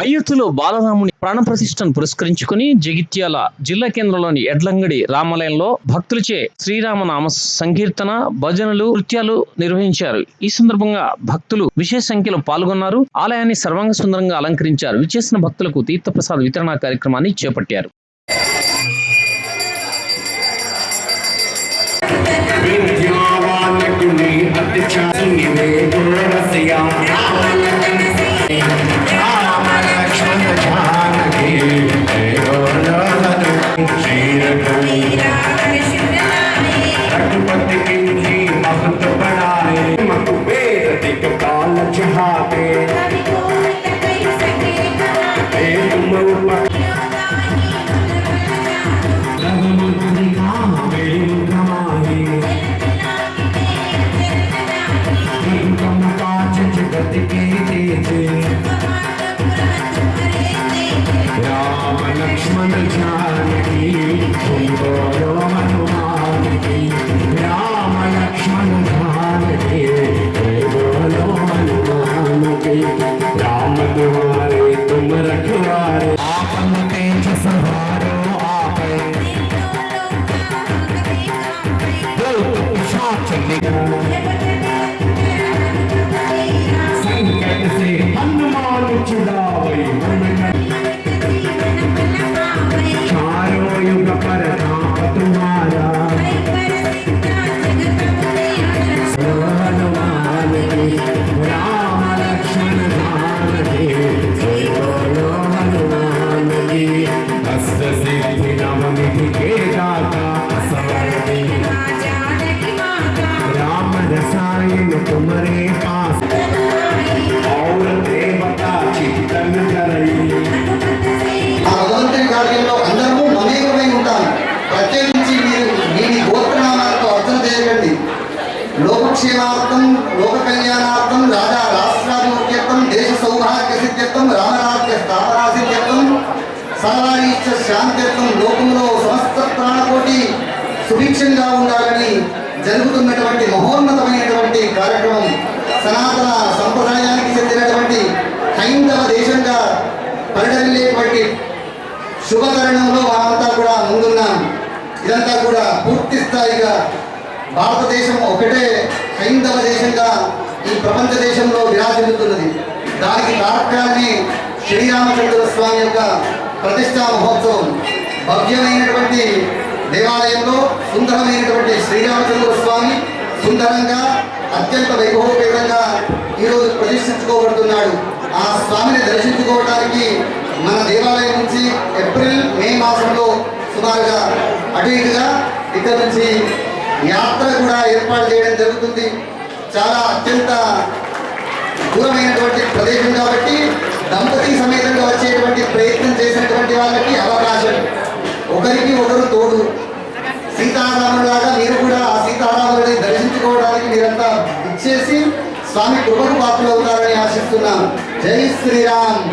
అయ్యూత్తులో బాలరాముని ప్రాణప్రతిష్టను పురస్కరించుకుని జగిత్యాల జిల్లా కేంద్రంలోని ఎడ్లంగడి రామాలయంలో భక్తులచే శ్రీరామనామ సంకీర్తన భజనలు నృత్యాలు నిర్వహించారు. ఈ సందర్భంగా భక్తులు విశేష సంఖ్యలో పాల్గొన్నారు. ఆలయాన్ని సర్వాంగ సుందరంగా అలంకరించారు. విచేసిన భక్తులకు తీర్థప్రసాద్ వితరణ కార్యక్రమాన్ని చేపట్టారు. hard. comigo. లోకక్షేమార్థం లోక కళ్యాణార్థం రాజా రాష్ట్రాభిముఖ్యత్వం దేశ సౌభాగ్య సిద్ధ్యత్వం రామరాజ్య స్థాపనా సిద్ధ్యత్వం సర్వారీశ్వ శాంత్యత్వం లోకంలో సమస్త ప్రాణకోటి సుభిక్షంగా ఉండాలని జరుగుతున్నటువంటి మహోన్నతమైనటువంటి కార్యక్రమం సనాతన సంప్రదాయానికి చెందినటువంటి హైందవ దేశంగా పరిడమిల్లేటువంటి శుభతరుణంలో మనమంతా కూడా ముందున్నాం. ఇదంతా కూడా పూర్తి స్థాయిగా భారతదేశం ఒకటే హైందవ దేశంగా ఈ ప్రపంచ దేశంలో విరాజిల్లుతున్నది. దానికి తార్కాన్ని శ్రీరామచంద్ర స్వామి యొక్క ప్రతిష్టా మహోత్సవం. భవ్యమైనటువంటి దేవాలయంలో సుందరమైనటువంటి శ్రీరామచంద్ర స్వామి సుందరంగా అత్యంత వైభవపేతంగా ఈరోజు ప్రతిష్ఠించుకోబడుతున్నాడు. ఆ స్వామిని దర్శించుకోవడానికి మన దేవాలయం నుంచి ఏప్రిల్ మే మాసంలో సుమారుగా అటు ఇటుగా ఇక్కడ నుంచి యాత్ర కూడా ఏర్పాటు చేయడం జరుగుతుంది. చాలా అత్యంత దూరమైనటువంటి ప్రదేశం కాబట్టి దంపతి సమేతంగా వచ్చేటువంటి ప్రయత్నం చేసినటువంటి వాళ్ళకి అవకాశం. ఒకరికి ఒకరు తోడు. సీతారాములాగా మీరు కూడా ఆ సీతారాములని దర్శించుకోవడానికి మీరంతా ఇచ్చేసి స్వామి కృపకు పాత్రలు అవుతారని ఆశిస్తున్నాం జై శ్రీరామ్!